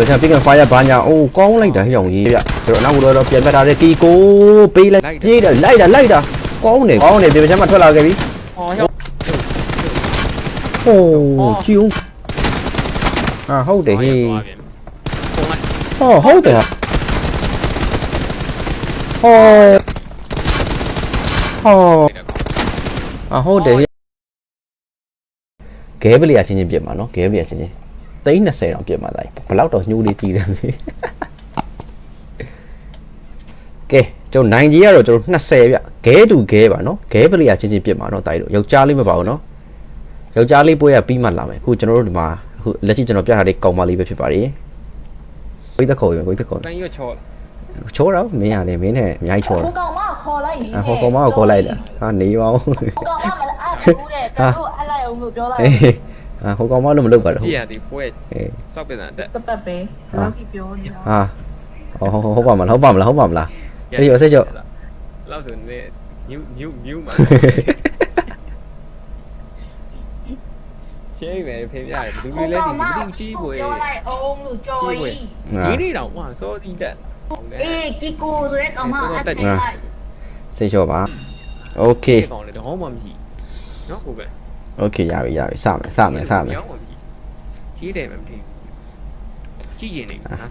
ဘယ်ချန် pick and fire ဘာညာအိုးကောင်းလိုက်တာဟိအောင်ကြီးဗျကျွန်တော်နောက်ကတော့ပြန်ပတ်ထားတဲ့ကီကိုပေးလိုက်ပြေးတယ်လိုက်တာလိုက်တာကောင်းတယ်ကောင်းတယ်ဘယ်ချန်မှထွက်လာခဲ့ပြီဟောရောက်ဟိုးကြည့်ဦးအာဟုတ်တယ်ဟေးပုံကဟောဟုတ်တယ်ဟောဟောအာဟုတ်တယ်ဂဲပလီယာချင်းချင်းပြစ်မှာနော်ဂဲပလီယာချင်းချင်း သိန်း20တောင်ပြစ်မှာတိုင်းဘလောက်တော့ညှိုးလေးကြီးတယ်လေကဲကျွန်တော်နိုင်ကြီးကတော့ကျွန်တော်20ဗျဂဲတူဂဲပါနော်ဂဲပလီယာချင်းချင်းပြစ်မှာနော်တိုင်းတို့ယောက်ျားလေးမပါဘူးနော်ယောက်ျားလေးပွဲရပြီးမှလာမယ်အခုကျွန်တော်တို့ဒီမှာအခုလက်ရှိကျွန်တော်ပြထားတဲ့ကောင်မလေးပဲဖြစ်ပါတယ်ကိုယ်တခေါ်ရကိုယ်တခေါ်တန်ရွက်ချောချိုးတော့မင်းရတယ်မင်းနဲ့အများကြီးချိုးဟိုတော့ကောင်မခေါ်လိုက်နေအဟိုကောင်မကိုခေါ်လိုက်လားဟာနေပါဦးဟိုကောင်မမလားအဲ့ဘူးတဲ့ကတော့အဲ့လိုက်အောင်လို့ပြောလိုက် အေးအဟိုကောင်မလို့မလုပ်ပါတော့ ပြရဒီပွဲ အေး စောက်ပြန်တဲ့ တပတ်ပဲဘယ်လိုကြီးပြောနေတာ ဟာဟောဟုတ်ပါမလားဟုတ်ပါမလားဟုတ်ပါမလားစိတ်ရောစိတ်ရော လောက်ဆိုနေမြူးမြူးမြူးမှာချေးပဲဖေးပြရတယ်ဘယ်သူ ဟို လဲ ကောင် ဒီ မ ဘယ်သူကြီးပွဲ ပြောလိုက်အောင်လို့ပြော ကြီးပွဲ ရင် ဒီနေ့တော့ဝါစောတိတက်ဟုတ်တယ် အေးကီကိုဆိုတဲ့ကောင်မအဲ့လိုက် စိတ်ရောပါโอเค ကောင်လေတော့မှမရှိနော်ကိုပဲ โอเคရပြီရပြီစမယ်စမယ်စမယ် ကြီးတယ်မဖြစ်ကြီးရင်နေနော်နော်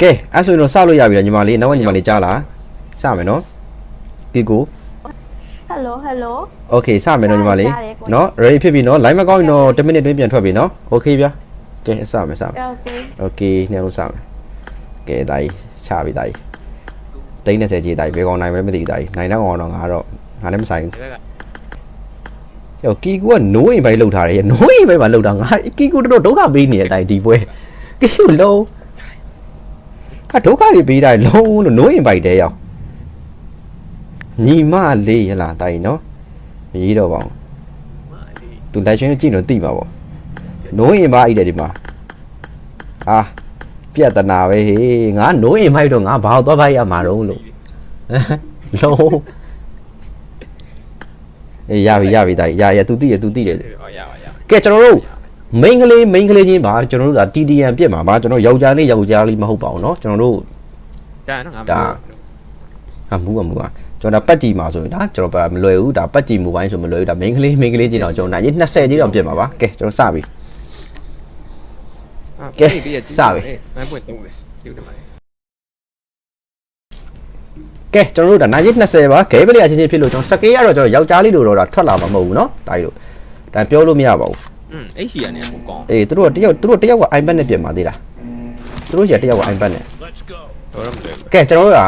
ကဲအဲ့ဆိုရင်တော့စလို့ရပြီလားညီမလေးနောက်ကညီမလေးကြားလားစမယ်နော်ကီကို ဟယ်လိုဟယ်လို โอเคစမယ်နော်ညီမလေး ကြားတယ်ကို နော် ready ဖြစ်ပြီနော် line မကောင်းရင်တော့10မိနစ်တွင်းပြန်ထွက်ပြီနော်โอเคဗျာကဲစမယ်စမယ် โอเค โอเคညလုံးစမယ်ကဲဒါကြီးချပြီဒါကြီးတိန်း30ကြီးဒါကြီးဘယ်ကောင်နိုင်မလဲမသိဘူးဒါကြီးနိုင်တော့အောင်တော့ငါတော့ငါလည်းမဆိုင်ဘူး ဒီဘက်ကဟိုကီကူကနိုးရင်ပဲလှုပ်ထားတယ်နိုးရင်ပဲမလှုပ်တာငါကီကူတော်တော်ဒုက္ခပေးနေတဲ့အတိုင်းဒီပွဲကီကူလုံးအဒုက္ခတွေပေးတာလုံးလို့နိုးရင်ပိုက်တဲရောက်ညီမလေးရလားတိုင်းနော်မကြီးတော့ပါဘူးမာဒီသူလက်ချင်းကြည့်လို့သိပါပေါ့နိုးရင်ပါအိတယ်ဒီမှာဟာပြက်တနာပဲဟေးငါနိုးရင်မိုက်တော့ငါဘာတော့ဖိုက်ရမှာတော့လို့လုံး အေးရပြီရပြီတိုင်းရရ तू သိရ तू သိတယ် ဟောရပါရ ကဲကျွန်တော်တို့ main ကလေး main ကလေးချင်းပါကျွန်တော်တို့က TDM ပြစ်မှာပါကျွန်တော်ယောက်ျားလေးယောက်ျားလေးမဟုတ်ပါဘူးเนาะကျွန်တော်တို့ ကြာနော်ငါ ဟာမူပါမူပါကျွန်တော်ဒါပတ်ကြည့်မှာဆိုရင်ဒါကျွန်တော်မလွယ်ဘူးဒါပတ်ကြည့်မူပိုင်းဆိုမလွယ်ဘူးဒါ main ကလေး main ကလေးချင်းတော့ကျွန်တော်နိုင်20ချင်းတော့ပြစ်မှာပါကဲကျွန်တော်စပြီ နိုင်ပွင့်တုံးလေဒီလိုမှ ကဲကျွန်တော်တို့ဒါနိုင်20ပါခဲပလေးအချင်းချင်းဖြစ်လို့ကျွန်တော်စကေးကတော့ကျွန်တော်ယောက်ျားလေးလိုတော့ဒါထွက်လာမှာမဟုတ်ဘူးเนาะဒါကြီးတို့ဒါပြောလို့မရပါဘူး อืมအဲ့ရှိရနေဟိုကောင်း အေးသူတို့ကတယောက်သူတို့တယောက်က iPad နဲ့ပြင်ပါသေးလားသူတို့ကြီးတယောက်က iPad နဲ့ တော့မလဲ ကဲကျွန်တော်တို့က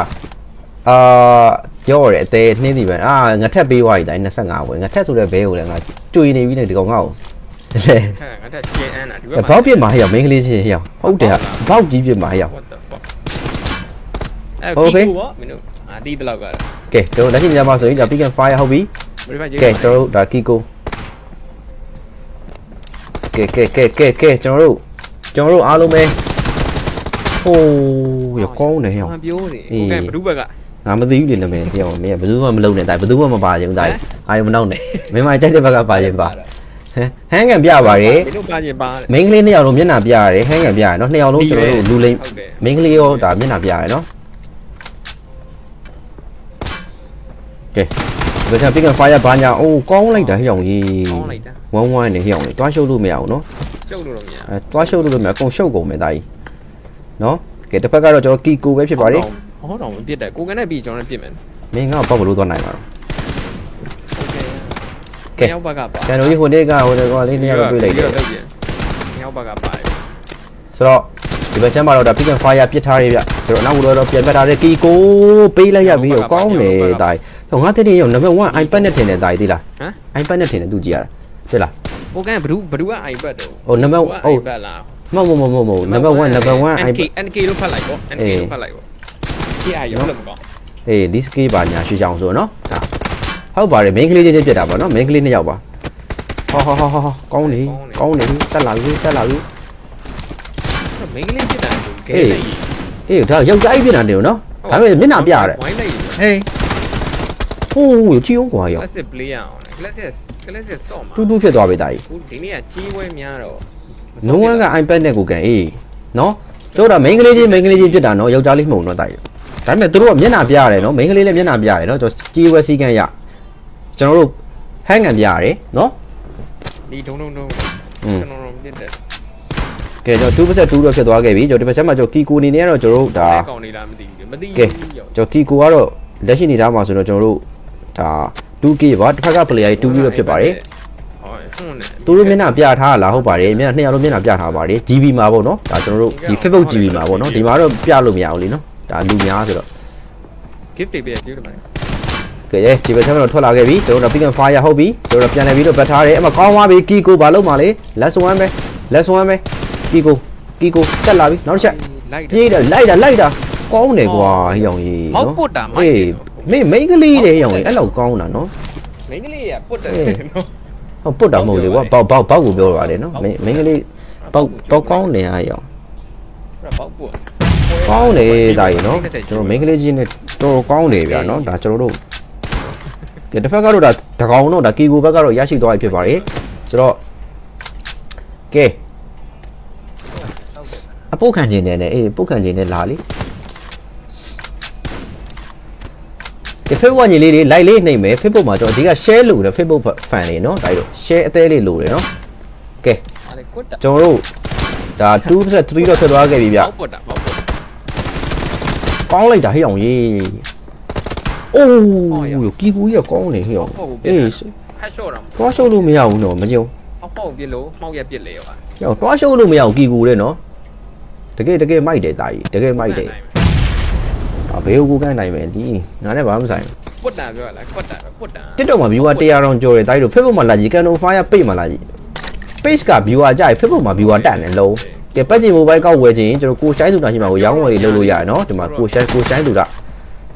အာပြောရတဲ့အသေးနှင်းစီပဲအာငါထက်ပေးသွားပြီတိုင်း25ဝင်ငါထက်ဆိုတဲ့ဘဲကိုလည်းငါကြွေနေပြီနဲ့ဒီကောင်ငါ့ကိုလေ ခက်ငါတက်ချင်အန်းတာဒီဘက် ဘောက်ပြစ်မှာဟဲ့ရောက်မင်းကလေးချင်းဟဲ့ရောက်ဟုတ်တယ်ဟာဘောက်ကြီးပြစ်မှာဟဲ့ရောက် what the fuck အဲ့ဒီကိုမင်းတို့ အာဒီဘလောက်ကကဲကျွန်တော်လက်ရှိညမှာဆိုရင်ဒါ pick and fire ဟုတ်ပြီဘယ်မှာကဲကျွန်တော်တို့ဒါ kiko ကဲကဲကဲကဲကဲကျွန်တော်တို့ကျွန်တော်တို့အားလုံးပဲဟိုးရကောင်းတယ်ဟဲ့ရောက်ငါပြောနေဟိုကဘဒုဘက်ကငါမသိဘူးလေနာမည်ဟဲ့ရောက်မင်းကဘယ်သူမှမလုပ်နဲ့တိုင်းဘယ်သူမှမပါချင်ဘူးတိုင်းအာယုံမနောက်နဲ့မင်းမကြိုက်တဲ့ဘက်ကပါချင်ပါဟမ်ဟန်းကန်ပြပါရယ်မင်းတို့ပါချင်းပါတယ်မိန်းကလေးနှစ်ယောက်လုံးမျက်နှာပြရတယ်ဟန်းကန်ပြရတယ်နော်နှစ်ယောက်လုံးကျွန်တော်တို့လူလိမ့်ဟုတ်တယ်မိန်းကလေးရောဒါမျက်နှာပြရတယ်နော် ကဲဒါကြောင့် pick and fire ဘာညာအိုးကောင်းလိုက်တာဟဲ့အောင်ကြီးကောင်းလိုက်တာဝမ်းဝမ်းနေဟဲ့အောင်ကြီးတွားရှုပ်လို့မရအောင်နော်ရှုပ်လို့တော့မရအဲတွားရှုပ်လို့လည်းမရအကုန်ရှုပ်ကုန်မယ်တာကြီးနော်ကဲတစ်ဖက်ကတော့ကျွန်တော်ကီကိုပဲဖြစ်ပါလေဟုတ်တော့မပြစ်တယ်ကိုကနဲ့ပြီးကျွန်တော်ပြစ်မယ်မင်းငါ့ကိုပေါက်ဘလို့သွားနိုင်မှာတော့ကဲရောက်ဘက်ကပါကျွန်တော်ဒီဟိုနေ့ကဟိုနေ့ကလေးနေ့ကတော့တွေ့လိုက်တယ်ရောက်ဘက်ကပါတယ်ဆိုတော့ဒီဘက်ချမ်းမှာတော့ဒါ pick and fire ပစ်ထားရေးဗျကျွန်တော်နောက်တော့ပြန်ပြတ်ထားတဲ့ကီကိုပေးလိုက်ရပြီကောင်းတယ်တိုင် ဟိုငါတည်းရော number 1 iPad နဲ့ထင်တယ်ဒါကြီးသိလားဟမ် iPad နဲ့ထင်တယ်သူကြည့်ရတာသိလားကိုကန်ဘဒုဘဒုက iPad တော့ဟို number ဟုတ် iPad လားမဟုတ်မဟုတ်မဟုတ်မဟုတ် number 1 number 1 NK iPad NK လို့ဖတ်လိုက်ပေါ့ NK လို့ဖတ်လိုက်ပေါ့ဒီအရုံးလို့မကောင်းအေး list key ပါညာရွှေချောင်းဆိုတော့နော်ဟာဟုတ်ပါတယ် main ကလေးချင်းချင်းပြစ်တာပါနော် main ကလေးနှစ်ယောက်ပါဟောဟောဟောဟောကောင်းနေကောင်းနေတက်လာပြီတက်လာပြီမင်းကလေးပြစ်တာကိုကဲအေးလိုက်အေးဒါယောက်ျားကြီးပြစ်တာတယ်နော်ဒါပေမဲ့မျက်နှာပြရတယ်ဝိုင်းလိုက်ဟေး ဟိုးကြည့်အောင်ကွာရော classic play ရအောင် classic classic ဆော့မှာတူးတူးဖြစ်သွားပြီတာကြီးဒီနေ့ကကြီးဝဲများတော့ no one က iPad နဲ့ကိုကန်အေးနော်တို့တော့ main ကလေးချင်း main ကလေးချင်းဖြစ်တာနော်ယောက်ျားလေးမှုံတော့တိုက်တယ်ဒါပေမဲ့တို့ကမျက်နှာပြရတယ်နော် main ကလေးလည်းမျက်နှာပြရတယ်နော်ကျွန်တော်ကြီးဝဲစီကန်ရကျွန်တော်တို့ဟန်ကန်ပြရတယ်နော် ဒီဒုံဒုံဒုံอืม ကျွန်တော်တို့ပြစ်တယ်ကဲကျွန်တော် 2%2 တော့ဖြစ်သွားခဲ့ပြီကျွန်တော်ဒီဘက်ချက်မှာကျွန်တော်ကီကိုနေနေကတော့ကျွန်တော်တို့ဒါကောင်နေလားမသိဘူးမသိကဲဘူးရောကျွန်တော်ကီကိုကတော့လက်ရှိနေသားမှာဆိုတော့ကျွန်တော်တို့ ဒါ 2K ပါတစ်ဖက်က player ကြီး 2K ပဲဖြစ်ပါတယ်ဟောဟုတ်တယ်သူတို့မျက်နှာပြထားတာလားဟုတ်ပါတယ်မျက်နှာနှစ်ယောက်လုံးမျက်နှာပြထားပါတယ် GB မှာပေါ့နော်ဒါကျွန်တော်တို့ဒီ Facebook GB မှာပေါ့နော်ဒီမှာတော့ပြလို့မရဘူးလीနော်ဒါလူများဆိုတော့ gift တွေပြည့်တယ်မှာကဲဒီဘက်ချက်မှာတော့ထွက်လာခဲ့ပြီကျွန်တော်တို့ pick and fire ဟုတ်ပြီကျွန်တော်တို့ပြန်လည်ပြီးတော့ပတ်ထားတယ်အဲ့မှာကောင်းသွားပြီကီကိုဘာလုပ်မှာလဲ last one ပဲ last one ပဲကီကိုကီကိုတက်လာပြီနောက်တစ်ချက်လိုက်ပြေးတယ်လိုက်တာလိုက်တာကောင်းတယ်ကွာဟိယောင်ကြီးဟောက်ပုတ်တာမိုက်အေး မင်းမိန်းကလေးတွေဟိယောင်ကြီးအဲ့လောက်ကောင်းတာနော်မင်းကလေးကပုတ်တယ်နော်ဟုတ်ပုတ်တာမဟုတ်လေကွာဘောက်ဘောက်ဘောက်ကိုပြောရတယ်နော်မိန်းမိန်းကလေးဘောက်ဘောက်ကောင်းတယ်ဟိယောင်ပေါက်ပုတ်ကောင်းတယ်ဒါကြီးနော်ကျွန်တော်မိန်းကလေးချင်းနဲ့တော်တော်ကောင်းတယ်ဗျာနော်ဒါကျွန်တော်တို့ကဲတစ်ဖက်ကတော့ဒါတကောင်တော့ဒါကီကိုဘက်ကတော့ရရှိသွားပြီဖြစ်ပါတယ်ဆိုတော့ကဲအပုတ်ခံခြင်းနဲ့အေးပုတ်ခံခြင်းနဲ့လာလေ ကဲ Facebook ညီလေးတွေ like လေးနှိပ်မယ် Facebook မှာကျွန်တော်အဓိက share လုပ်တယ် Facebook fan တွေနော်ဒါကြီးတော့ share အသေးလေးလုပ်တယ်နော်ကဲအဲ့ကွတ်တာကျွန်တော်တို့ဒါ2% 3တော့ထွက်သွားခဲ့ပြီဗျပေါက်ပုတ်တာပေါက်ပုတ်ကောင်းလိုက်တာဟဲ့အောင်ကြီးအိုးကီကူကြီးကကောင်းနေဟဲ့အောင်အေးဟတ်ရှော့တော့တွားရှုပ်လို့မရဘူးနော်မကြုံပေါက်ပေါက်ပြစ်လို့မှောက်ရပြစ်လေရောဟဲ့အောင်တွားရှုပ်လို့မရဘူးကီကူတဲ့နော်တကယ်တကယ်မိုက်တယ်တာကြီးတကယ်မိုက်တယ် အဘေးကိုကိုကန်းနိုင်မယ်ဒီငါနဲ့ဘာမှမဆိုင်ပုတ်တာပြောလားကွတ်တာပုတ်တာတစ်တော့မှာ viewer 100တောင်ကျော်တယ်တာကြီးတို့ Facebook မှာလာကြည့် Canon Fire page မှာလာကြည့် page က viewer ကြိုက် Facebook မှာ viewer တက်နေလုံးကဲပတ်ချင် mobile ကောက်ဝယ်ခြင်းကျွန်တော်ကိုရှိုင်းသူတာရှိမှာကိုရောင်းဝယ်လေးလုပ်လို့ရတယ်နော်ဒီမှာကိုရှိုင်းကိုရှိုင်းသူတာ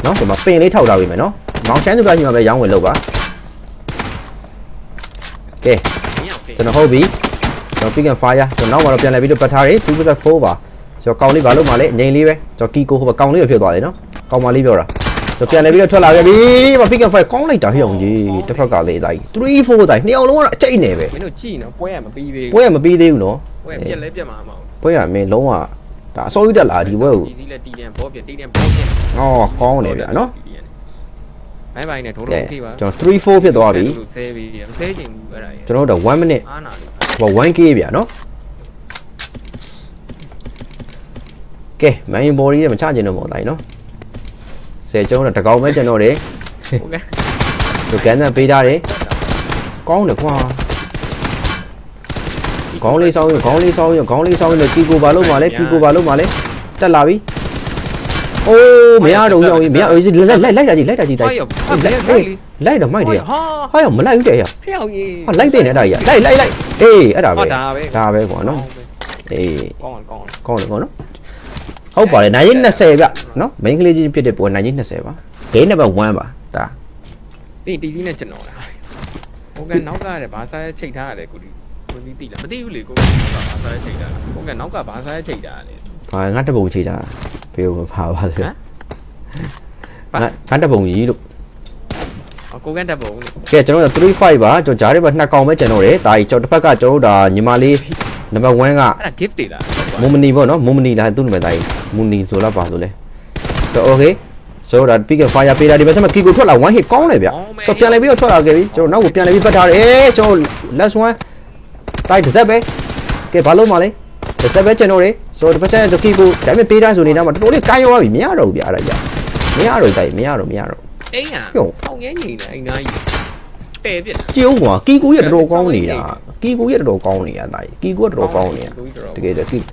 နော်ဒီမှာပင်လေးထောက်ထားပေးမယ်နော်မောင်ရှိုင်းသူတာရှိမှာပဲရောင်းဝယ်လုပ်ပါကဲကျွန်တော်ဟုတ်ပြီကျွန်တော် pick and fire ကျွန်တော်နောက်မှာတော့ပြန်လဲပြီးတော့ပတ်ထားတယ်2.4ပါကျွန်တော်ကောင်းလေးဘာလို့မှလဲငိန်လေးပဲကျွန်တော်ကီကိုဟိုဘကောင်းလေးပဲဖြစ်သွားတယ်နော် ကောင်းမလေးပြောတာကျွန်တော်ပြန်လဲပြီးတော့ထွက်လာခဲ့ပြီမ pick and fire ကောင်းလိုက်တာဟိအောင်ကြီးတစ်ဖက်ကလေးတိုင်း3 4တိုင်းနှစ်အောင်လုံးကတော့အကျိတ်နေပဲမင်းတို့ကြည့်နော်ပွဲရမပြီးသေးပွဲကမပြီးသေးဘူးနော်ပွဲပြက်လဲပြက်မှာမဟုတ်ပွဲကမင်းလုံးဝဒါအစိုးရတက်လာဒီပွဲကိုဒီစီးလဲတီတန်ဘောပြက်တီတန်ဘောပြက်အော်ကောင်းတယ်ဗျာနော်ဘိုင်ဘိုင်နဲ့ဒိုးကဲတော့ခေးပါကျွန်တော်3 4ဖြစ်သွားပြီဆဲပြီးမဆဲချင်ဘူးအဲ့ဒါကြီးကျွန်တော်တို့1 minute အားနာလို့ဟို 1k ဗျာနော်ကဲမန်ယူဘော်ဒီနဲ့မချကျင်တော့မဟုတ်တိုင်းနော် ဆယ်ကျုံးတော့တကောင်ပဲကျွန်တော်တယ်ဟုတ်ကဲ့သူကန်တန်ပေးထားတယ်ကောင်းတယ်ကွာခေါင်းလေးဆောင်းရခေါင်းလေးဆောင်းရခေါင်းလေးဆောင်းရကီကိုဘာလို့မလဲကီကိုဘာလို့မလဲတက်လာပြီအိုးမရတော့ရောမရလိုက်လိုက်လိုက်တာကြီးလိုက်တာကြီးတိုက်ဟောရဟုတ်တယ်လေလိုက်တော့မိုက်တယ်ဟာဟာရောမလိုက်ဘူးတဲ့ရဖျောက်ကြီးဟာလိုက်တဲ့နဲ့တာကြီးလိုက်လိုက်လိုက်အေးအဲ့ဒါပဲဟောဒါပဲဒါပဲကွာနော်အေးကောင်းကောင်းကောင်းတယ်ကောနော် ဟုတ်ပါတယ်နိုင်ရင်20ဗျနော်မိန်းကလေးချင်းဖြစ်တဲ့ပုံနိုင်ရင်20ပါဂိမ်းနံပါတ်1ပါဒါဒီတီစီနဲ့ကျွန်တော်လားဟုတ်ကဲ့နောက်ကရတယ်ဘာစားရဲချိတ်ထားရတယ်ကိုဒီကိုဒီတိလားမသိဘူးလေကိုနောက်ကဘာစားရဲချိတ်ထားဟုတ်ကဲ့နောက်ကဘာစားရဲချိတ်ထားလေဘာငါတပုံချေတာဖေကိုဖာပါစေဟမ်ငါငါတပုံကြီးလို့ကိုကန်တက်ပုံလေကဲကျွန်တော်တို့35ပါကျွန်တော်ဂျားတွေမှာနှစ်ကောင်ပဲကျွန်တော်တယ်ဒါကြီးကျွန်တော်တစ်ဖက်ကကျွန်တော်တို့ဒါညီမလေး နံပါတ်1ကအဲ့ဒါ gift တွေလားမုံမနီပေါ့နော်မုံမနီလားသူ့နာမည်ဒါကြီးမုံနီဆိုတော့ပါလို့လဲဆိုတော့ okay ဆိုတော့ pick and fire ပေးတာဒီဘက်မှာကီကိုထွက်လာ1 hit ကောင်းတယ်ဗျဆိုပြန်လဲပြီးတော့ထွက်လာခဲ့ပြီကျွန်တော်နောက်ကိုပြန်လဲပြီးပတ်ထားတယ်အေးကျွန်တော် last one တိုက်တစ်သက်ပဲကဲဘာလို့မလဲတစ်သက်ပဲကျွန်တော်တွေဆိုတော့ဒီဘက်ကျကီကိုဒါပေမဲ့ပေးတာဆိုနေတာမှာတော်တော်လေးကိုင်းရောပြီမရတော့ဘူးဗျအဲ့ဒါကြီးမရတော့တိုက်မရတော့မရတော့အိမ်ဟာဟုတ်ဆောင်းငဲညီနေအိမ်သားကြီးတဲ့ပြစ်ကျုံကွာကီကိုရတော်တော်ကောင်းနေတာ ကီကိုရတော်တော်ကောင်းနေရတာကြီးကီကိုကတော်တော်ကောင်းနေရတကယ်တကယ်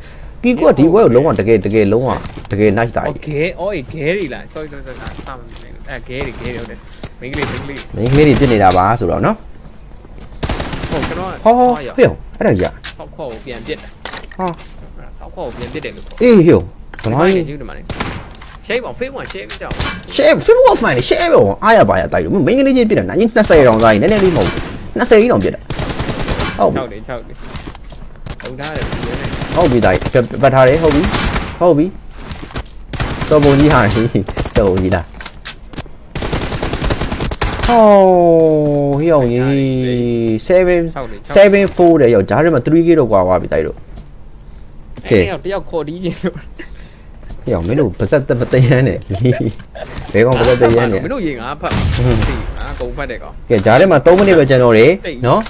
ကီကိုကဒီဘွဲကိုလုံးဝတကယ်တကယ်လုံးဝတကယ် nice တာကြီးဂဲအော်ဂဲတွေလား sorry sorry sorry အဆမနေအဲဂဲတွေဂဲတွေဟုတ်တယ်မင်းကလေးမင်းကလေးမင်းကလေးတွေပြစ်နေတာပါဆိုတော့နော်ဟုတ်ကျွန်တော်ဟောဟောဟေ့အဲ့ဒါကြီးဆောက်ခေါ်ကိုပြန်ပြစ်တယ်ဟာဆောက်ခေါ်ကိုပြန်ပြစ်တယ်လို့အေးဟေ့ဘယ်လိုလဲကျူးတယ်မလေးရှေ့ဘောင်ဖေးဘောင်ရှေ့ကြောင်ရှေ့ဖေးဘောင်ဖိုင်ရှေ့ဘောင်အားရပါရတိုက်လို့မင်းကလေးချင်းပြစ်တယ်နိုင်ရင်20ရောင်စားရင်နည်းနည်းလေးမဟုတ်ဘူး20ရောင်ပြစ်တယ် ဟုတ်ပြီ6တယ်6တယ်ဟုတ်သားတယ်ဒီနေ့ဟုတ်ပြီတိုက်ပတ်ထားတယ်ဟုတ်ပြီဟုတ်ပြီတော်ပုံကြီးဟာတော်ပုံကြီးလားဟောဟေ့အောင်ကြီး7 6တယ်6 7 4တဲ့ရောက်ဂျားထဲမှာ 3k တော့ကွာသွားပြီတိုက်လို့ကဲအဲ့တော့တယောက်ခေါ်တီးခြင်းလို့ဟေ့အောင်မင်းတို့ပါဇက်တမသိရမ်းနဲ့ဘဲကောင်ပါဇက်တရမ်းနဲ့မင်းတို့ရေငါဖတ်ဟွန်းသိငါကုန်ဖတ်တယ်ကောင်ကဲဂျားထဲမှာ3မိနစ်ပဲကျန်တော့တယ်တိတ်နော်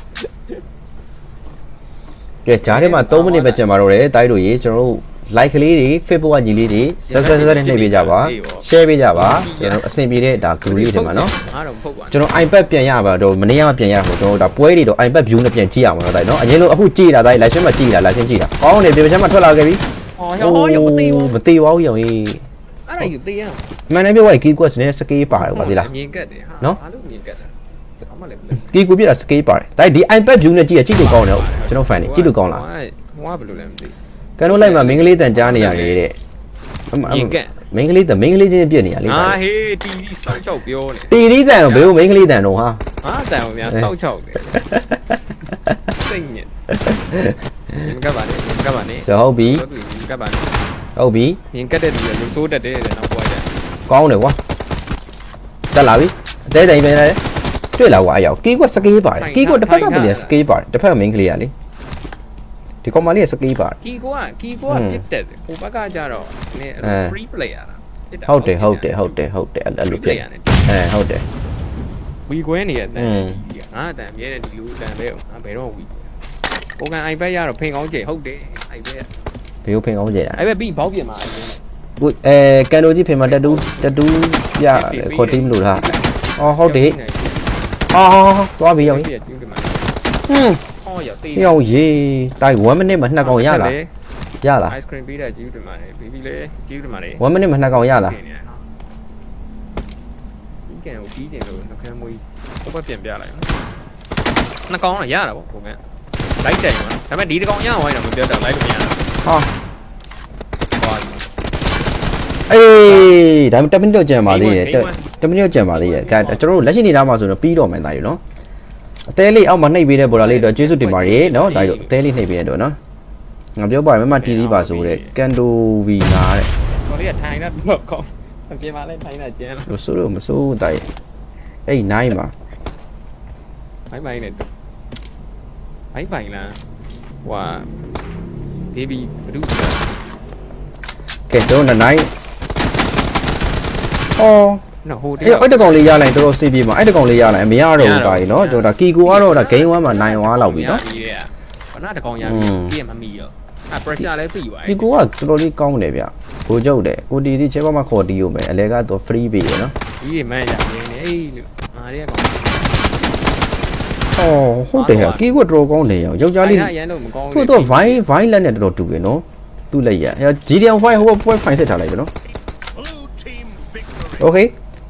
ကဲဂျားထဲမှာ3မိနစ်ပဲကျန်ပါတော့တယ်တိုက်တို့ရေကျွန်တော်တို့ like ကလေးတွေ Facebook ကညီလေးတွေ subscribe နဲ့နှိပ်ပေးကြပါ share ပေးကြပါကျွန်တော်တို့အဆင်ပြေတဲ့ဒါ group လေးတွေမှာနော်ငါတော့မဟုတ်ပါဘူးကျွန်တော် iPad ပြန်ရပါတော့မနေ့ကမှပြန်ရမှာကျွန်တော်တို့ဒါပွဲတွေတော့ iPad view နဲ့ပြန်ကြည့်ရမှာတော့တိုက်နော်အရင်လိုအခုကြည့်တာတိုက် live stream မှာကြည့်တာ live stream ကြည့်တာကောင်းတယ်ပြင်ပချမ်းမှာထွက်လာခဲ့ပြီဟောရောဟောရောမသိဘူးမသေးပါဘူးရောင်ကြီးအဲ့ဒါယူသိရအောင်မှန်တယ်ပြောရရင် key quest နဲ့ scale ပါတယ်ကွာဒီလားမြင်ကတ်တယ်ဟာနော်ဘာလို့မြင်ကတ်တာဘာမှလည်းမလဲ key ကိုပြတာ scale ပါတယ်ဒါဒီ iPad view နဲ့ကြည့်ရကြည့်လို့ကောင်းတယ်ဟုတ်ကျွန်တော် fan နေကြည့်လို့ကောင်းလားဟိုကဘယ်လိုလဲမသိကန်တို့လိုက်မှာမင်္ဂလေးတန်ကြားနေရတယ်တဲ့အမအမြမင်ကတ်မင်္ဂလေးတန်မင်္ဂလေးချင်းပြည့်နေရလေအာဟေးတီတီစောက်ချောက်ပြောနေတီတီတန်တော့ဘယ်လိုမင်္ဂလေးတန်တော့ဟာဟာတန်အောင်များစောက်ချောက်တယ်စိတ်ညစ်မြင်ကတ်ပါနဲ့မြင်ကတ်ပါနဲ့ဆိုဟုတ်ပြီဟုတ်ပြီမြင်ကတ်ပါနဲ့ဟုတ်ပြီမြင်ကတ်တဲ့လူကလူဆိုးတတ်တယ်တဲ့နောက်ပွားကြကောင်းတယ်ကွာတက်လာပြီအသေးတိုင်ပဲလေတွေ့ လာကွာအရောက်ကီးကွ scale ပါတယ်ကီးကွတစ်ဖက်ကတည်းက scale ပါတယ်တစ်ဖက်မင်္ဂလေးရလေဒီကောင်မလေးက scale ပါတယ်ကီကိုကကီကိုကပြစ်တက်တယ်ဟိုဘက်ကကြတော့နည်းအဲ free player လားပြစ်တာဟုတ်တယ်ဟုတ်တယ်ဟုတ်တယ်ဟုတ်တယ်အဲ့လို free ဖြစ် player နဲ့အဲဟုတ်တယ်ဝီခွဲနေရတဲ့อืมငါအတန်မြဲတဲ့ဒီလူအတန်ပဲငါဘယ်တော့ဝီကိုကန် iPad ရတော့ဖိန်ကောင်းကြိတ်ဟုတ်တယ် iPad ဘယ်လိုဖင်ကောင်းကြတာ iPad ပြီးဘောက်ပြင်မှာ iPad ကိုအဲကန်တိုကြီးဖေမှာတက်တူးတက်တူးပြခေါ်တီးမလို့လားအော်ဟုတ်တယ် အော်သွားပြီရောက်ပြည့်ကျူးတယ်မှာဟွန်းဟောရသေးရောက်ရေးတိုက်1 minute မှာနှစ်ကောင်ရလားရလား ice cream ပေးတာကျူးတယ်မှာလေဘီဘီလေကျူးတယ်မှာလေ1 minute မှာနှစ်ကောင်ရလားဒီကံကိုပြီးကျင်လို့နှကမ်းမွေးဟိုဘက်ပြန်ပြလိုက်နှစ်ကောင်တော့ရတာပေါ့ကိုကန်လိုက်တယ်မှာဒါပေမဲ့ဒီတစ်ကောင်ရအောင်ဝိုင်းတော့မပြောတော့လိုက်လို့မရဘူးဟာဟောအေးဒါ10မိနစ်တော့ကြံပါသေးတယ် 10မိနစ်တော့ကြံပါသေးတယ်ကဲကျွန်တော်တို့လက်ရှိနေသားမှာဆိုတော့ပြီးတော့မယ်သားရနော်အသေးလေးအောက်မှာနှိပ်ပေးတဲ့ဘော်လာလေးတော့ကျေးဇူးတင်ပါတယ်နော်ဒါတို့အသေးလေးနှိပ်ပေးရတော့နော်ငါပြောပါမယ်မမတီးသေးပါဆိုတဲ့ကန်တိုဗီနာတဲ့ဆော်လေးကထိုင်တာတော့ကောင်းပြင်ပါလဲထိုင်တာကျန်လားလို့ဆိုလို့မစိုးတိုက်အဲ့နိုင်မှာဘိုင်ဘိုင်နဲ့ဘိုင်ဘိုင်လားဟွာဘေဘီဘဒုကဲကျွန်တော်နိုင်အော် နော်ဟိုတအဲ့အဲ့တကောင်လေးရလိုက်တော်တော်စေးပြေမှာအဲ့တကောင်လေးရလိုက်မရတော့ဘူးတိုက်နော်ကျွန်တော်ဒါကီကူကတော့ဒါ game 1မှာနိုင်သွားလောက်ပြီနော်ဘာနာတကောင်ရပြီပြည့်မမီတော့အ pressure လည်းပြီးသွားဒီကူကတော်တော်လေးကောင်းတယ်ဗျကိုကျုပ်တယ်ကိုတီတီချဲပါမှာခေါ်တီးရုံပဲအလဲကတော့ free ပေးရနော်ဒီတွေမန်းရနေနေအေးလို့ငါတွေကကောင်အော်ဟုတ်တယ်ဟာကီကတော်တော်ကောင်းတယ်ရောယောက်ျားလေးရန်တော့မကောင်းသူ့တော့ vine vine လက်နဲ့တော်တော်တူတယ်နော်သူ့လက်ရဟဲ့ GDM file ဟိုပွဲ fine ဆက်ထားလိုက်ပြီနော် Okay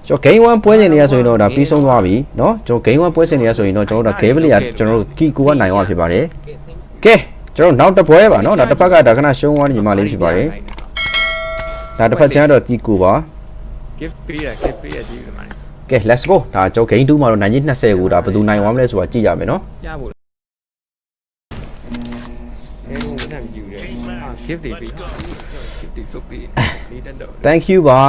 ကျွန်တော် game 1ပွဲစဉ်နေရဆိုရင်တော့ဒါပြီးဆုံးသွားပြီเนาะကျွန်တော် game 1ပွဲစဉ်နေရဆိုရင်တော့ကျွန်တော်တို့ဒါ game လေးကကျွန်တော်တို့ key ကိုကနိုင်သွားဖြစ်ပါတယ်ကဲကျွန်တော်နောက်တစ်ပွဲပါเนาะဒါတစ်ဖက်ကဒါခဏရှုံးသွားနေညီမလေးဖြစ်ပါတယ်ဒါတစ်ဖက်ချမ်းတော့ key ကိုပါ gift ပေးတာ gift ပေးရကြည့်ဒီမှာ ကဲ let's go ဒါကျွန်တော် game 2မှာတော့နိုင်ကြီး20ကိုဒါဘယ်သူနိုင်သွားမလဲဆိုတာကြည့်ရမယ်เนาะ ရဖို့အဲလိုမတမ်းယူတယ်အာ gift တွေပေး gift တွေစုပ်ပေးနေတတ်တော့ thank you ပါ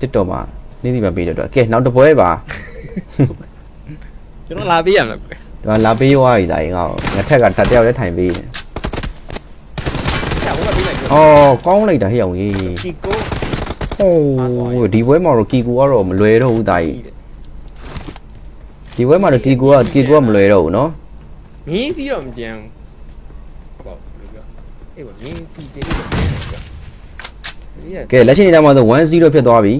TikTok မှာ နေ့ဒီမှာပေးတဲ့တော့ကဲနောက်တစ်ပွဲပါကျွန်တော်လာပေးရမလားဒါလာပေးသွားပြီဒါရင်ငါ့ကိုငါထက်ကတစ်ယောက်လည်းထိုင်ပေးတယ်ဆရာဘုရားပေးလိုက်။အော်ကောင်းလိုက်တာဟဲ့အောင်ကြီးဒီကို။ဟိုးဒီဘွဲမှာတော့ကီကူကတော့မလွယ်တော့ဘူးတာကြီး။ဒီဘွဲမှာတော့ကီကူကကီကူကမလွယ်တော့ဘူးနော်မင်းစီတော့မကြမ်းဟုတ်ဘယ်လိုပြောအေးပါမင်းစီကျေးဇူးတင်တယ်ကွာဒီက။ကဲလက်ရှိနေတာမှာဆို1-0ဖြစ်သွားပြီ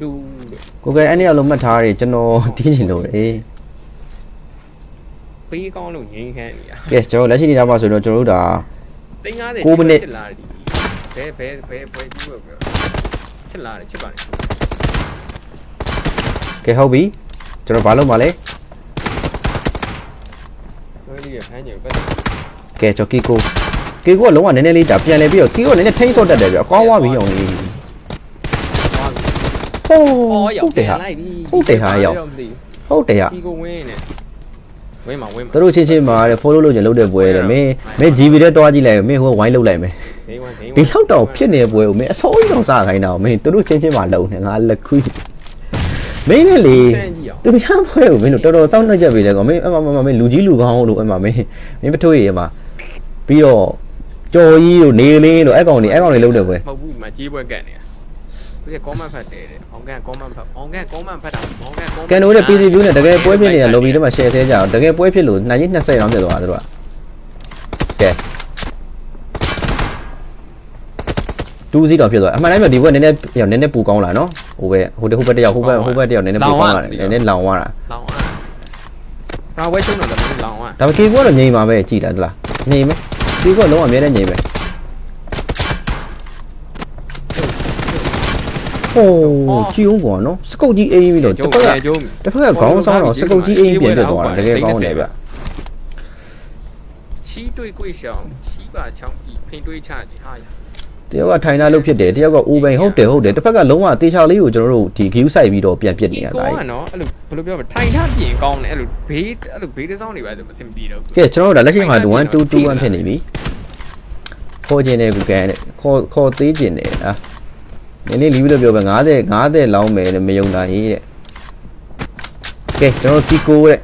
ဒူ။ကိုကဲအဲ့ဒီအလုံးမှတ်ထားတယ်ကျွန်တော်တင်းချင်လို့လေပေးကောင်းလို့ငိမ့်ခမ်းနေရ။ကဲကျွန်တော်လက်ရှိနေတာမှာဆိုတော့ကျွန်တော်တို့ဒါ350 9မိနစ် ချက်လာတယ်ဘဲဘဲဘဲဘဲကြည့်လို့ပြောချက်လာတယ်ချက်ပါတယ်ကဲဟုတ်ပြီ။ကျွန်တော်ဘာလုပ်မှာလဲဘဲလေးရဖမ်းကြပဲ။ကဲကျွန်တော်ကီကူကီကူကလုံးဝနည်းနည်းလေးဒါပြန်လဲပြီးတော့ကီကူကနည်းနည်းထိန်းဆော့တတ်တယ်ဗျ။ကောင်းသွားပြီအောင်ကြီး။ ဟိုးအော်ရောက်ဟုတ်တယ်ဟာလိုက်ပြီဟုတ်တယ်ဟာရောက်ဟုတ်တယ်ဟာဒီကိုဝင်းနေဝင်းမှာဝင်းမှာသူတို့ချင်းချင်းမှာတဲ့ follow လုပ်ကြလုပ်တဲ့ပွဲတဲ့မင်းမင်း GB တဲ့တွားကြည့်လိုက်မင်းဟိုဝိုင်းလုပ်လိုက်မယ်ဒိန်းဝင်းဒိန်းဝဒီင်းလောက်တော့ဖြစ်နေတဲ့ပွဲကိုမင်းအစိုးရတော့စားခိုင်းတာကိုမင်းသူတို့ချင်းချင်းမှာလုံနေငါလက်ခွေးမင်းနဲ့လေစမ်းကြည့်အောင်သူမရပွဲကိုမင်းတို့တော်တော်တောင်းနှက်ချက်ပေးတယ်ကောမင်းအမမမမင်းလူကြီးလူကောင်းလို့အမမင်းမင်းပထိုးရည်မှာပြီးတော့ကြော်ကြီးတို့နေလင်းတို့အဲ့ကောင်တွေအဲ့ကောင်တွေလုံးတယ်ကွယ်မဟုတ်ဘူးဒီမှာကြေးပွဲကတ်နေတာ သူက comment ဖတ်တယ်တဲ့အောင်ကန် comment ဖတ်အောင်ကန် comment ဖတ်တာအောင်ကန် comment ကန်နိုတဲ့ PC view နဲ့တကယ်ပွဲဖြစ်နေတဲ့ lobby ထဲမှာ share သေးကြအောင်တကယ်ပွဲဖြစ်လို့နိုင်ကြီး20ရောင်းပြတ်သွားတာတို့ကကဲတူးစီတော့ဖြစ်သွားအမှန်တိုင်းမှာဒီဘက်နည်းနည်းရောနည်းနည်းပူကောင်းလာနော်ဟိုဘက်ဟိုတဟိုဘက်တယောက်ဟိုဘက်ဟိုဘက်တယောက်နည်းနည်းပူကောင်းလာတယ်နည်းနည်းလောင်သွားတာလောင်အားဒါဝဲချုံတော့လည်းလောင်အားဒါပေမဲ့ကေကတော့ငြိမ်ပါပဲကြည်တာတလားငြိမ်မယ်ကေကလုံးဝအများနဲ့ငြိမ်မ ဟိုးကြည့်ဦးကွာနော်စကုတ်ကြီးအေးပြီးတော့တစ်ဖက်ကကျုံးတစ်ဖက်ကခေါင်းဆောင်တော့စကုတ်ကြီးအေးပြန်ပြတ်သွားတာတကယ်ကောင်းတယ်ဗျချီးတွေးကိုရှောင်းချီးပါချောင်းကြည့်ဖိန်တွေးချကြည့်ဟာတယောက်ကထိုင်တာလို့ဖြစ်တယ်တယောက်ကအိုးပိန်ဟုတ်တယ်ဟုတ်တယ်တစ်ဖက်ကလုံးဝတေချာလေးကိုကျွန်တော်တို့ဒီ view site ပြီးတော့ပြန်ပြစ်နေရတာကောကနော်အဲ့လိုဘယ်လိုပြောမလဲထိုင်ထားပြင်ကောင်းတယ်အဲ့လိုဘေးအဲ့လိုဘေးတစ်စောင်းတွေပဲဆိုမစင်ပြေတော့ဘူးကဲကျွန်တော်တို့ဒါလက်ရှိမှာ1 2 2 1ဖြစ်နေပြီခေါ်ကျင်တယ်ကူကန်ခေါ်ခေါ်သေးကျင်တယ်အာ နည်းနည်းလီးပြီးတော့ပြောပဲ90 90လောင်းမယ်တဲ့မယုံတာကြီးတဲ့ကဲကျွန်တော်တီကိုတဲ့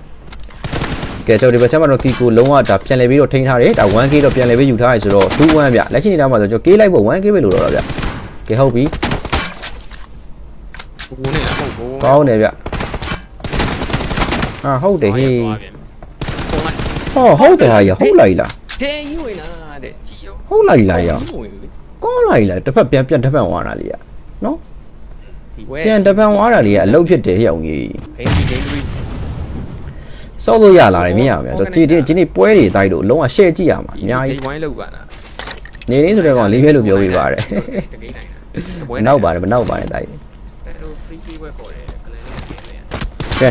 ကဲကျွန်တော်ဒီဘက်ချက်မှာတော့တီကိုလုံးဝဒါပြန်လဲပြီးတော့ထိန်းထားတယ်ဒါ 1k တော့ပြန်လဲပြီးယူထားရဆိုတော့2 1ဗျလက်ရှိနေတာမှာဆိုကျွန်တော် k လိုက်ဖို့ 1k ပဲလို့တော့ဗျကဲဟုတ်ပြီဘိုးနဲ့အဟုတ်ဘိုးကောင်းတယ်ဗျအာဟုတ်တယ်ဟေးပုံကဟောဟုတ်တယ်ဟာရဟုတ်လိုက်လားတဲကြီးဝင်လာတဲ့ကြည်ရောဟုတ်လိုက်လားရဝင်လေကောင်းလိုက်လားတစ်ဖက်ပြန်ပြန်တစ်ဖက်ဝါတာလေးရ နော်ဒီဝဲပြန်တစ်ဖက်ဝါတာလေးကအလုတ်ဖြစ်တယ်ဟဲ့အောင်ကြီးဟိန်းဒီဂိမ်းတွေစောက်လို့ရလာတယ်မြင်ရမယ်ဆိုကြည်တင်ဒီနေ့ပွဲတွေတိုက်လို့လုံးဝရှေ့ကြည့်ရမှာအများကြီးဝိုင်းလောက်ပါလားနေနေဆိုတဲ့ကောင်လေးပဲလို့ပြောပြပါတယ်တကိန်းနိုင်တာမနောက်ပါတယ်မနောက်ပါတယ်တိုက်အဲ့လို free key ဝဲခေါ်တယ်ကလည်းလည်းပြင်နေရကဲ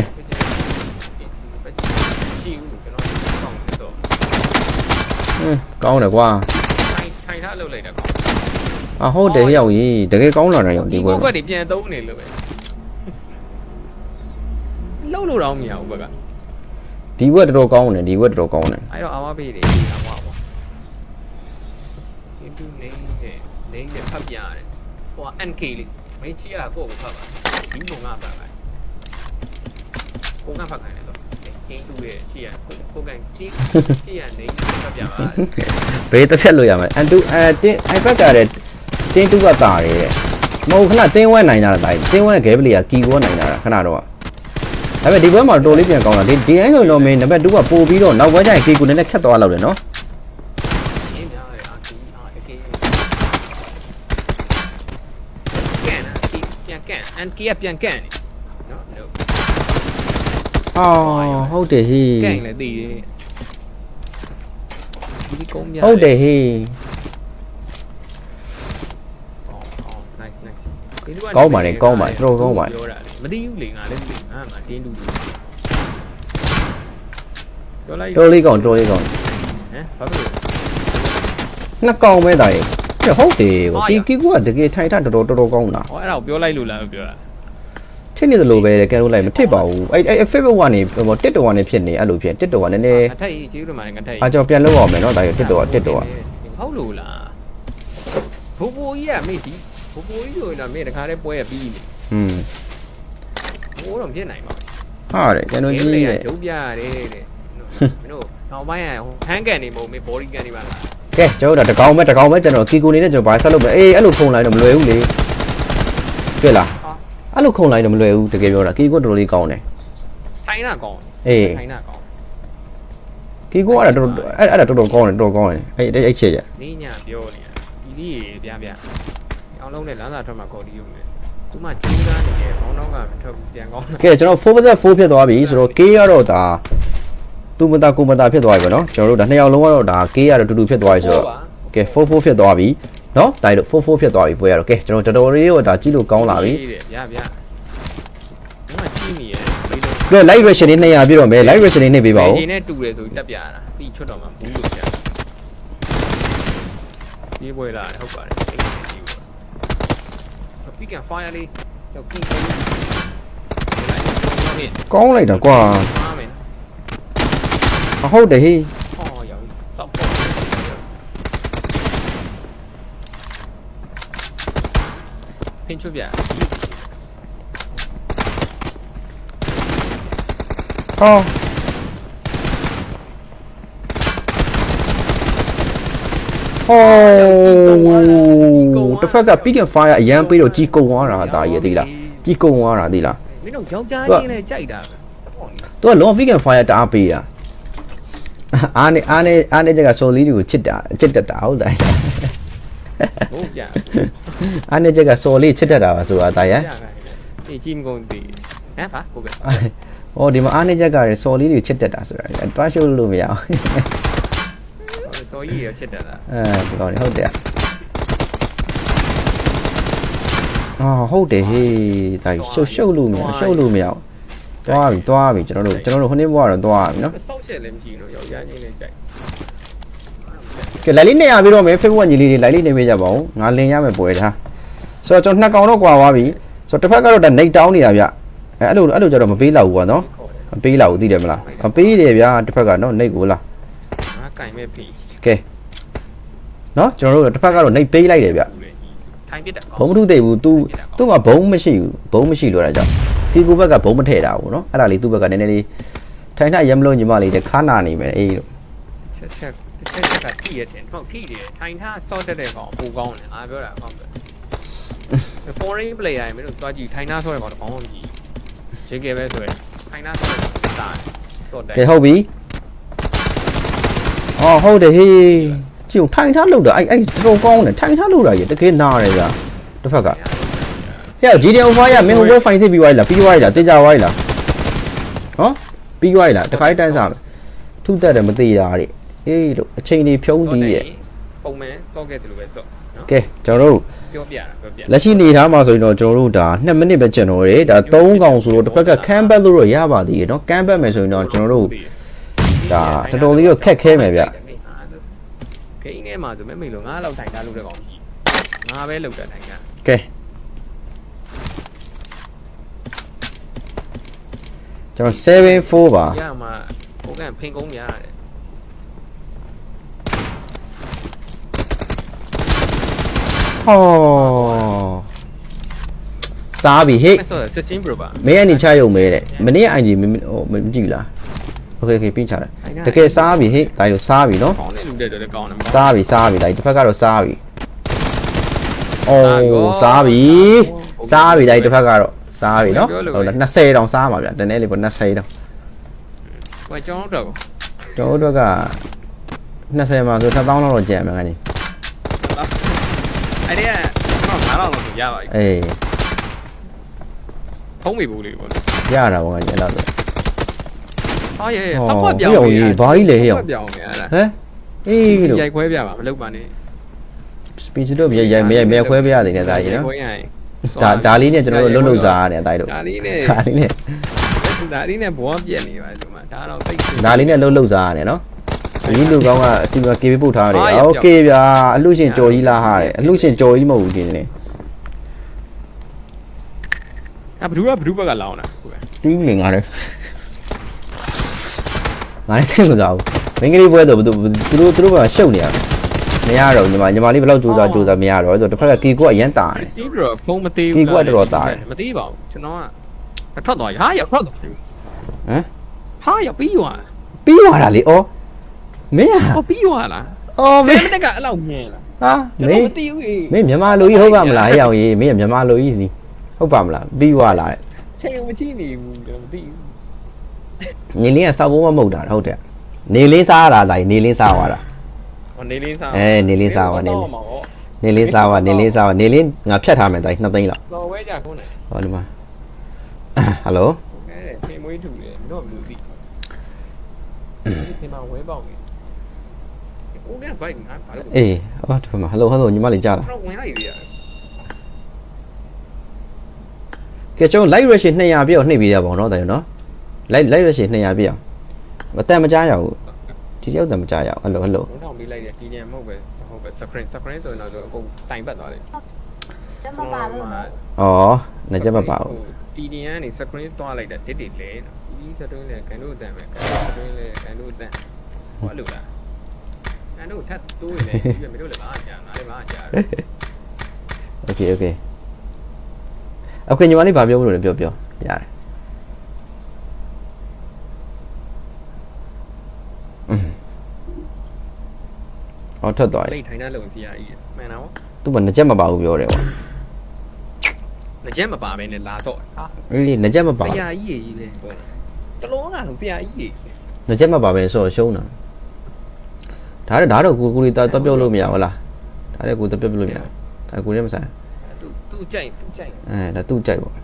ရှိဦးကျွန်တော်ကောင်းတော့ဟင်းကောင်းတယ်ကွာထိုင်ထိုင်ထားလုပ်လိုက်တာကောင်း အာဟုတ်တယ်ဟဲ့အောင်ကြီးတကယ်ကောင်းလာတယ်ရောဒီဒီပွဲဘောမှာကတွေပြန်သုံးနေလို့ပဲလှုပ်လို့တော့မရဘူးဘက်ကဒီပွဲတော်တော်ကောင်းတယ်ဒီပွဲတော်တော်ကောင်းတယ်အဲ့တော့အာမပေးတယ်အာမပေါ့ဒီတူနေနေနေနေဖတ်ပြရတယ်ဟို NK လေးမင်းချီရကိုကိုဖတ်ပါဒီပုံကဖတ်ပါကိုကဖတ်ခိုင်းတယ်လို့ဂိမ်းတူရဲ့ချီရကိုကိုကန်ချီချီရနေဖတ်ပြပါ ဘေးတစ်ဖက်လို့ရမယ်အန်တူအတင်း iPad ကတဲ့ တင်းတူကတာတယ်တဲ့မဟုတ်ခဏတင်းဝဲနိုင်ကြတာတိုင်းတင်းဝဲဂဲပလီကကီကောနိုင်ကြတာခဏတော့ဒါပေမဲ့ဒီဘက်မှာတော်လေးပြန်ကောင်းတာဒီဒီတိုင်းဆိုတော့မင်းနံပါတ်2ကပို့ပြီးတော့နောက်ဘက်ကျရင်ကီကိုနည်းနည်းခက်သွားလောက်တယ်နော်ရင်းများတယ်အာဒီအာအကေကန်အာဒီပြန်ကန်အန်ကီကပြန်ကန်နေနော် no အော်ဟုတ်တယ်ဟေးကန်လည်းတည်တယ်ဒီကုန်းပြဟုတ်တယ်ဟေး အော်အော် nice nice ကောင်းပါတယ်ကောင်းပါတယ်တော်တော်ကောင်းပါတယ်ပြောတာလေမသိဘူးလေငါလည်းမသိငါမှတင်းတူတူပြောလိုက်တော်လေးကောင်းတော်လေးကောင်းဟမ်ဘာဖြစ်လို့နှစ်ကောင်ပဲတာရေဟုတ်တယ်ဗောကီကီကိုကတကယ်ထိုင်ထတော်တော်တော်တော်ကောင်းတာဟောအဲ့ဒါကိုပြောလိုက်လို့လားပြောတာထစ်နေသလိုပဲကန်လို့လိုက်မထစ်ပါဘူးအဲ့အဲ့ Facebook ကနေဟိုတစ်တော်ကနေဖြစ်နေအဲ့လိုဖြစ်တစ်တော်ကနည်းနည်းငါထိုက်ကျေးဇူးတင်ပါတယ်ငါထိုက်အားကြောင့်ပြန်လောက်အောင်မယ်နော်ဒါရတစ်တော်ကတစ်တော်ကဟုတ်လို့လားဘိုးဘိုးကြီးကမေ့ဒီ ဘိုးဘိုးကြီးဆိုရင်တော့မေ့တခါတည်းပွဲရပြီးနေဟွန်းဘိုးတော့ဖြစ်နိုင်ပါဟာတယ်ကန်တို့ကြီးလေတဲ့ရုပ်ပြရတယ်တဲ့မင်းတို့နောက်ပိုင်းကဟန်ကန်နေမဟုတ်မေ့ body ကန်နေပါလားကဲကျွန်တော်တို့တကောင်ပဲတကောင်ပဲကျွန်တော်ကီကိုနေနဲ့ကျွန်တော်ဘာဆက်လုပ်မလဲအေးအဲ့လိုခုံလိုက်တော့မလွယ်ဘူးလေတွေ့လားအဲ့လိုခုံလိုက်တော့မလွယ်ဘူးတကယ်ပြောတာကီကိုတော်တော်လေးကောင်းတယ်ထိုင်းတာကောင်းအေးထိုင်းတာကောင်းကီကိုကအဲ့ဒါတော်တော်အဲ့အဲ့ဒါတော်တော်ကောင်းတယ်တော်တော်ကောင်းတယ်အဲ့အဲ့အဲ့ချက်ရနေညာပြောနေတာဒီလေးပြပြ အောင်လုံးနဲ့လမ်းစာထွက်မှာခေါ်ဒီရုံနဲ့သူမှကျူးသားနေတယ်ဘောင်းတော့ကမထွက်ဘူးပြန်ကောင်းတာကဲကျွန်တော်4 4ဖြစ်သွားပြီဆိုတော့ K ကတော့ဒါသူမတာကိုမတာဖြစ်သွားပြီပေါ့နော်ကျွန်တော်တို့ဒါနှစ်ယောက်လုံးကတော့ဒါ K ကတော့တူတူဖြစ်သွားပြီဆိုတော့ကဲ4 4ဖြစ်သွားပြီနော်ဒါတို့4 4ဖြစ်သွားပြီပွဲရတော့ကဲကျွန်တော်တော်တော်လေးတော့ဒါကြည့်လို့ကောင်းလာပြီတဲ့ပြပြဒီမှာကြည့်နေရဲ့လေးလုံးကဲ live version လေး200ပြည့်တော့မယ် live version လေးနှိပ်ပေးပါဦးဒီနဲ့တူတယ်ဆိုတက်ပြတာပြီးချွတ်တော့မှဘူးလို့ပြဒီပွဲလာဟုတ်ပါတယ် ဒီပွဲပြီးကန် fire လေးတော့ပြီးတယ်လိုက်ကောင်းလိုက်တာကွာအားမယ်အဟုတ်တယ်ဟေးဟောရောက်စောက်ပေါ်ဖင်ချွပြဟောဟော တစ်ဖက်က pick and fire အရန်ပေးတော့ကြီးကုံသွားတာအသားကြီးသိလားကြီးကုံသွားတာသိလားမင်းတို့ယောက်ျားချင်းနဲ့ကြိုက်တာပဲဟုတ်လေသူကလုံး pick and fire တအားပေးတာအားနေအားနေအားနေချက်ကစော်လီတွေကိုချစ်တာချစ်တတ်တာဟုတ်တယ်ဟုတ်ပြအားနေချက်ကစော်လေးချစ်တတ်တာပါဆိုတာတာရပြခိုင်းတယ်အေးကြည့်မကုန်သေးဟမ်ပါကိုကဟောဒီမှာအားနေချက်ကလည်းစော်လေးတွေချစ်တတ်တာဆိုတာတွားရှုပ်လို့မရအောင်စော်ကြီးရချစ်တယ်လားအဲဒီကောင်နေဟုတ်တယ် အာဟုတ်တယ်ဟေးဒါရှုပ်ရှုပ်လို့မရရှုပ်လို့မရအောင်တွားပြီတွားပြီကျွန်တော်တို့ကျွန်တော်တို့ခုနေ့ဘွားတော့တွားပြီနော်စောက်ချက်လည်းမရှိဘူးနော်ယောက်ျားချင်းနဲ့ကြိုက်ကဲလိုက်လေးနေရပြီးတော့မယ် Facebook ညီလေးတွေလိုက်လေးနေပေးကြပါဦးငါလင်ရမယ်ပွဲတာဆိုတော့ကျွန်တော်နှစ်ကောင်တော့ကွာသွားပြီဆိုတော့တစ်ဖက်ကတော့ဒါနေတောင်းနေတာဗျအဲအဲ့လိုအဲ့လိုကြတော့မပေးတော့ဘူးကွာနော်ခေါ်တယ်မပေးတော့ဘူးသိတယ်မလားမပေးတယ်ဗျာတစ်ဖက်ကနော်နေကိုလားငါကင်မဲ့ဖီကဲနော်ကျွန်တော်တို့တစ်ဖက်ကတော့နေပေးလိုက်တယ်ဗျ ထိုင်ပြစ်တာဘုံမထုသေးဘူး तू သူ့မှာဘုံမရှိဘူးဘုံမရှိလို့အဲ့ဒါကြောင့်ဒီကိုဘက်ကဘုံမထည့်တာဘူးနော်အဲ့ဒါလေးသူ့ဘက်ကနည်းနည်းလေးထိုင်ထရမလို့ညီမလေးတဲ့ခါနာနေမယ်အေးလို့ချက်ချက်ချက်ချက်ကထိရတယ်ဟုတ်ထိတယ်ထိုင်ထားစော့တက်တဲ့ကောင်ပိုကောင်းတယ်ငါပြောတာဟုတ်တယ် foreign player ရမင်းတို့သွားကြည့်ထိုင်ထားဆော့တဲ့ကောင်တော့ကောင်းမှမကြည့် JK ပဲဆိုရင်ထိုင်ထားဆော့တဲ့ကောင်တာတော့တယ်ကဲဟုတ်ပြီအော်ဟုတ်တယ်ဟေး ကြည့်ဦးထိုင်ထားလို့တာအဲ့အဲ့တော်တော်ကောင်းတယ်ထိုင်ထားလို့တာကြီးတကယ်နားတယ်ဗျာတစ်ဖက်ကဟဲ့ GDO ဖိုင်ရမင်းဟိုဘက်ဖိုင်သိပြီးသွားပြီလားပြီးသွားပြီလားတင်ကြသွားပြီလားဟောပြီးသွားပြီလားတခါတည်းစားမယ်ထုတက်တယ်မသေးတာတဲ့ဟေးလို့အချိန်ကြီးဖြုံးပြီးရဲ့ ပုံမှန်စော့ခဲ့တယ်လို့ပဲစော့နော် ကဲကျွန်တော်တို့ ပြောပြတာပြောပြ လက်ရှိနေထားမှာဆိုရင်တော့ကျွန်တော်တို့ဒါ2မိနစ်ပဲကျန်တော့တယ်ဒါ3កောင်ဆိုတော့တစ်ဖက်ကကမ်ဘက်လို့တော့ရပါသေးတယ်เนาะကမ်ဘက်မယ်ဆိုရင်တော့ကျွန်တော်တို့ဒါတော်တော်လေးတော့ခက်ခဲမယ်ဗျ ဂိမ်းထဲမှာဆိုမဲ့မိလို့ငါလောက်ထိုင်ထားလို့တဲ့ကောင်ကြီးငါပဲလောက်တဲ့ထိုင်တာ ကဲကျွန်တော်74ပါ ရမှာဟိုကန်ဖင်ကုန်းများရတယ် ဟောစားပြီဟေ့ မဆော့16 bro ပါ မင်းအနေချရုံမဲတဲ့မနေ့က IG မဟိုမကြည့်လားโอเคโอเคပြီးချတယ်တကယ်စားပြီဟေ့ဒါလို့စားပြီเ ပြတယ်လည်းကောင်းတယ်။စားပြီစားပြီလိုက်တစ်ဖက်ကတော့စားပြီ။အိုးစားပြီ။စားပြီလိုက်တစ်ဖက်ကတော့စားပြီနော်။ဟုတ်လား20တောင်စားမှာဗျ။တနေ့လေးပေါ့20တောင်။ဟိုကျွန်တော်တို့ကျွန်တော်တို့က20မှာဆို1000လောက်တော့ကျန်မှာကနေ။အဲ့ဒီက9000လောက်တော့ရပါပြီ။အေး။ဖုံးမိဘူးလေပေါ့။ရတာပေါ့ကနေအဲ့လောက်တော့။အော်ရေစောက်ခွက်ပြောင်းပြီ။ဘာကြီးလဲဟဲ့။စောက်ခွက်ပြောင်းပြီအဲ့ဒါ။ဟမ်။ အေးလို့ ရိုက်ခွဲပြပါမလုပ်ပါနဲ့ speech တော့ရိုက်ရိုက်မရိုက်မရိုက်ခွဲပေးရတယ်နဲ့ဒါကြီးနော် ခွဲရရင် ဒါဒါလေးနဲ့ကျွန်တော်တို့လှုပ်လှုပ်စားရတယ်အတိုင်းတို့ ဒါလေးနဲ့ ဒါလေးနဲ့ ဒါလေးနဲ့ဘောပြက်နေပါလို့မှာဒါတော့သိ ဒါလေးနဲ့လှုပ်လှုပ်စားရတယ်နော်ဒီလူကောင်းကအစီအမကေပေးပို့ထားတယ် အားရပြော โอเคဗျာအလှရှင်ကြော်ကြီးလားဟာတယ်အလှရှင်ကြော်ကြီးမဟုတ်ဘူးဒီနေ့ အဘဒူကဘဒူဘက်ကလောင်းတာဟုတ်ကဲ့ တီးနေငါလည်းငါလည်းသိမစားဘူး မင်းကလေးပွဲတော့ဘသူသူတို့သူတို့ကရှုပ်နေရမရတော့ညီမညီမလေးဘယ်လောက်ကြိုးစားကြိုးစားမရတော့ဆိုတော့တစ်ဖက်ကကေကိုကအရန်တာတယ်စီးပြီးတော့ဖုံးမသေးကြီးကွက်တော်တော်သားတယ်မသေးပါဘူးကျွန်တော်ကထွက်သွားဟာရထွက်သွားဟမ်ဟာရပြီးသွားပြီးသွားတာလေဩမင်းဟောပြီးသွားလားဩမဆယ်င်းမိနစ်ကအလောက်ညံလားဟာကျွန်မတော်င်းမသိဘူးမင်းမြန်မာလူကြီးဟုတ်ပါမလားဟဲ့အောင်ကြီးမင်းကမြန်မာလူကြီးနီးဟုတ်ပါမလားပြီးသွားလားချိန်မကြည့်နေဘူးကျွန်တော်မသိဘူးညီလင်းကစောက်ဖို့မမဟုတ်တာဟုတ်တယ် နေလင်းစားရတာလားနေလင်းစားသွားတာ ဟောနေလင်းစား အဲနေလင်းစားပါနေလင်း နေလင်းစားပါနေလင်းစားပါနေလင်းငါဖြတ်ထားမယ်တိုင်း2သိန်းလောက် စော်ဝဲကြခုနက ဟောဒီမှာဟယ်လို ဲဖေမွေးထူတယ်မင်းတို့ဘယ်လိုသိဖေမဝဲပေါက်နေโอเค vibe ငါဘာလို့ အေးဟောဒီမှာဟယ်လိုဟယ်လိုညီမလေးကြားလား ကျွန်တော်ဝင်လိုက်ပြီရ ကဲကျွန်တော် live ratio 200ပြည့်အောင်နှိပ်ပေးရပါတော့တိုင်နော် live live ratio 200ပြည့်အောင် မတက်မကြားရဘူးဒီရောက်တယ်မကြားရအောင်ဟယ်လိုဟယ်လို ဘုံထောင်ပေးလိုက်တယ်ဒီညမဟုတ်ပဲဟုတ်ပဲ screen screen ဆိုရင်တော့အကုန်တိုင်ပတ်သွားတယ် ကျမပါလို့နော် ဩနေချက်မပါဘူး တီဒီကနေ screen တွားလိုက်တာတစ်တစ်လဲဒီ screen လဲကန်တို့အတန်ပဲကန်တို့ screen လဲကန်တို့အတန်ဟောလို့လားကန်တို့ထပ်တိုးနေတယ်ဒီမတို့လည်းမအားကြငါလည်းမအားကြ โอเคโอเคโอเคညီမလေးဗာပြောလို့လည်းပြောပြောရတယ် အော်ထွက်သွားလိပြီတ်ထိုင်တာလုံစီရကြီးမှန်တာဗောသူ့မှာငကြက်မပါဘူးပြောတယ်ကွာငကြက်မပါဘဲနဲ့လာတော့ဟာအေးလေငကြက်မပါဆရာကြီးကြီးလေပေါ့တလုံးကလုံးဆရာကြီးကြီးငကြက်မပါပဲဆိုတော့ရှုံးတာဒါတော့ဒါတော့ကိုကိုလေးတော့တော့ပြုတ်လို့မရဘူးလားဒါလည်းကိုတော့ပြုတ်လို့မရဘူးဒါကိုလည်းမဆိုင်သူသူကြိုက်သူကြိုက်အဲဒါသူ့ကြိုက်ပေါ့